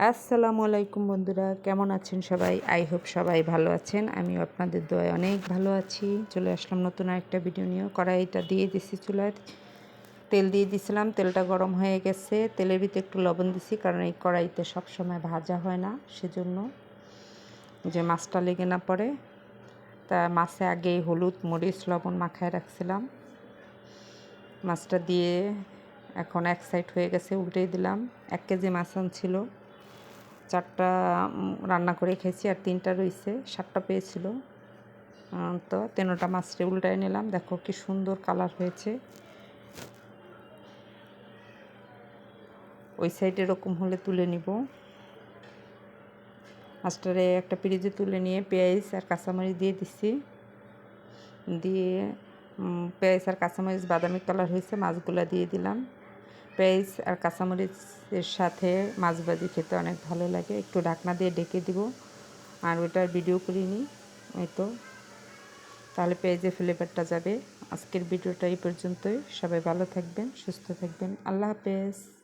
আসসালামু আলাইকুম বন্ধুরা, কেমন আছেন সবাই? আই হোপ সবাই ভালো আছেন। আমিও আপনাদের দোয়ায় অনেক ভালো আছি। চলে আসলাম নতুন একটা ভিডিও নিয়ে কড়াইটা দিয়ে দিছি চুলায়। তেল দিয়ে দিছিলাম, তেলটা গরম হয়ে গেছে। তেলের ভিতরে একটু লবণ দিছি, কারণ এই কড়াইতে সব সময় ভাজা হয় না, সেজন্য যে মাছটা লেগে না পড়ে, তা মাছে আগে হলুদ, মরিচ, লবণ মাখায় রাখছিলাম। মাছটা দিয়ে এখন এক সাইড হয়ে গেছে উল্টেই দিলাম। এক কেজি মাছ ছিল চারটা রান্না করে খেয়েছি আর তিনটা রয়েছে, সাতটা পেয়েছিল। তো তেনোটা মাছটা উল্টায় নিলাম। দেখো কি সুন্দর কালার হয়েছে। ওই সাইড এরকম হলে তুলে নিব। মাছটারে একটা পিরিজে তুলে নিয়ে পেঁয়াজ আর কাঁচামরিচ দিয়ে দিছি। দিয়ে পেঁয়াজ আর কাঁচামরিচ বাদামি কালার হয়েছে, মাছগুলা দিয়ে দিলাম। পেঁয়াজ আর কাঁচামরিচের সাথে মাছ ভাজি খেতে অনেক ভালো লাগে। একটু ঢাকনা দিয়ে ডেকে দিব। আর ওটার ভিডিও করিনি, ওই তো। তাহলে পেঁয়াজের ফ্লেভারটা যাবে। আজকের ভিডিওটা এই পর্যন্তই। সবাই ভালো থাকবেন, সুস্থ থাকবেন। আল্লাহ হাফেজ।